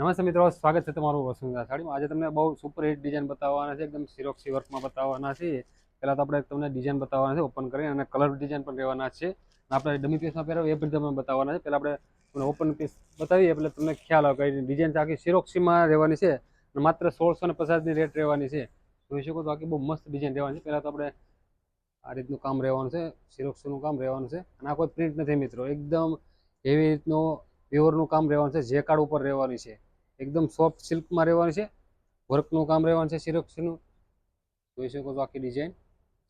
નમસ્તે મિત્રો, સ્વાગત છે તમારું વસુંધરા સાડીમાં આજે તમને બહુ સુપર હિટ ડિઝાઇન બતાવવાના છે, એકદમ સિરોક્સી વર્કમાં બતાવવાના છે. પહેલાં તો આપણે તમને ડિઝાઇન બતાવવાના છે ઓપન કરીને અને કલર ડિઝાઇન પણ રહેવાના છે. આપણે ડમી પીસમાં પહેરાવીએ એ પણ તમને બતાવવાના છે. પહેલાં આપણે તમને ઓપન પીસ બતાવીએ, એટલે તમને ખ્યાલ આવે કે ડિઝાઇન આખી સિરોક્સીમાં રહેવાની છે અને માત્ર સોળસો ને પચાસની રેટ રહેવાની છે. જોઈ શકો તો આખી બહુ મસ્ત ડિઝાઇન રહેવાની છે. પહેલાં તો આપણે આ રીતનું કામ રહેવાનું છે સિરોક્સીનું કામ રહેવાનું છે. અને આ કોઈ પ્રિન્ટ નથી મિત્રો, એકદમ એવી રીતનું પ્યોરનું કામ રહેવાનું છે, જે કાર્ડ ઉપર રહેવાની છે. એકદમ સોફ્ટ સિલ્કમાં રહેવાનું છે. વર્કનું કામ રહેવાનું છે સિરોક્સીનું જોઈ શકો છો આખી ડિઝાઇન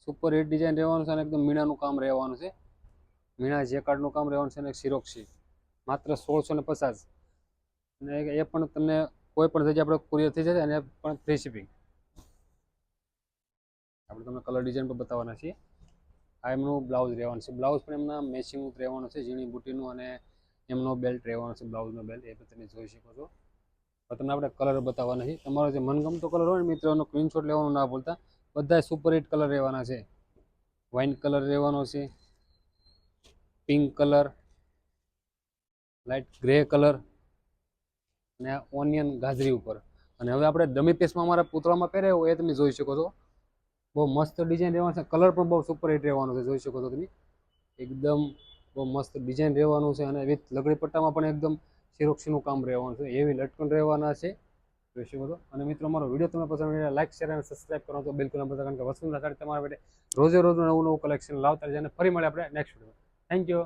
સુપર હિટ ડિઝાઇન રહેવાનું છે અને એકદમ મીણાનું કામ રહેવાનું છે. મીણા જે કાર્ડનું કામ રહેવાનું છે અને સિરોક્ષી માત્ર સોળસો ને પચાસ. અને એ પણ તમને કોઈ પણ જગ્યાએ આપણે કુરિયર થઈ જશે અને પણ ફ્રી શિપિંગ આપણે તમને કલર ડિઝાઇન પણ બતાવવાના છીએ. આ એમનું બ્લાઉઝ રહેવાનું છે. બ્લાઉઝ પણ એમના મેચિંગ રહેવાનું છે, ઝીણી બુટીનું અને એમનો બેલ્ટ રહેવાનો છે બ્લાઉઝનો બેલ્ટ એ પણ તમે જોઈ શકો છો. તમને આપણે કલર બતાવવાના છે તમારો જે મનગમતો કલર હોય મિત્રોનો સ્ક્રીનશોટ લેવાનું ના ભૂલતા. બધા સુપર હિટ કલર રહેવાના છે. વાઇન કલર રહેવાનો છે. Pink colour light grey colour અને ઓનિયન ગાજરી ઉપર. અને હવે આપણે ડમી પીસમાં અમારા પૂતળામાં પહેરે એ તમે જોઈ શકો છો. બહુ મસ્ત ડિઝાઇન રહેવાનું છે. કલર પણ બહુ સુપર હિટ રહેવાનો છે. જોઈ શકો છો તમે. એકદમ બહુ મસ્ત ડિઝાઇન રહેવાનું છે અને વિથ લગડી પટ્ટામાં પણ એકદમ સિરોક્ષીનું કામ રહેવાનું છે, એવી લટકન રહેવાના છે. જોઈ શકો અને મિત્રો, અમારો વીડિયો તમને પસંદ લાઈક, શેર અને સબસ્ક્રાઈબ કરો તો બિલકુલ ના કારણ કે વસુંધરા સાડી તમારા માટે રોજે રોજ નવું નવું કલેક્શન લાવતા અને ફરી મળે આપણે નેક્સ્ટ વીડિયો થેન્ક યુ